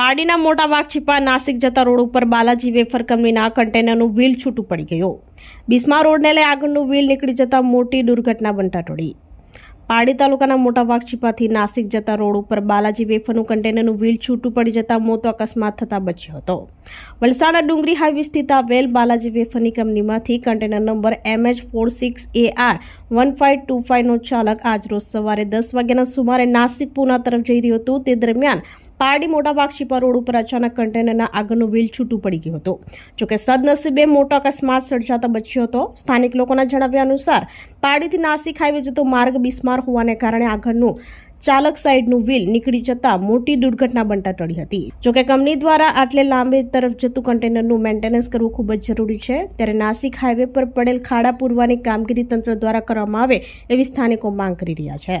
પાડીના મોટા વાઘછીપા નાસિક જતા રોડ ઉપર બાલાજી વેફર કંપનીના કન્ટેનરનું વ્હીલ છૂટું પડી ગયું. બિસ્મા રોડને લઈ આગળનું વ્હીલ નીકળી જતા મોટી દુર્ઘટના બનતા ટળી. પાડી તાલુકાના મોટા વાઘછીપાથી નાસિક જતા રોડ ઉપર બાલાજી વેફરનું કન્ટેનરનું વ્હીલ છૂટું પડી જતા મોતો અકસ્માત થતા બચ્યો હતો. વલસાડના ડુંગરી હાઈવે સ્થિત વેલ બાલાજી વેફરની કંપનીમાંથી container number MH four six A R one five two ફાઇવનો ચાલક આજરોજ સવારે દસ વાગ્યાના સુમારે નાસિક પૂના તરફ જઈ રહ્યું હતું. તે દરમિયાન પારડી મોટા વાઘશીપા રોડ ઉપર અચાનક કન્ટેનરના આગળનું વ્હીલ છૂટું પડી ગયું હતું. જોકે સદનસીબે મોટો અકસ્માત સર્જાતા બચ્યો હતો. સ્થાનિક લોકોના જણાવ્યા અનુસાર, પારડીથી નાસિક હાઈવે જતો માર્ગ બિસ્માર હોવાને કારણે આગળનું ચાલક સાઈડનું વ્હીલ નીકળી જતા મોટી દુર્ઘટના બનતા ટળી હતી. જોકે કંપની દ્વારા આટલે લાંબે તરફ જતું કન્ટેનરનું મેન્ટેનન્સ કરવું ખૂબ જ જરૂરી છે. ત્યારે નાસિક હાઈવે પર પડેલ ખાડા પૂરવાની કામગીરી તંત્ર દ્વારા કરવામાં આવે એવી સ્થાનિકો માંગ કરી રહ્યા છે.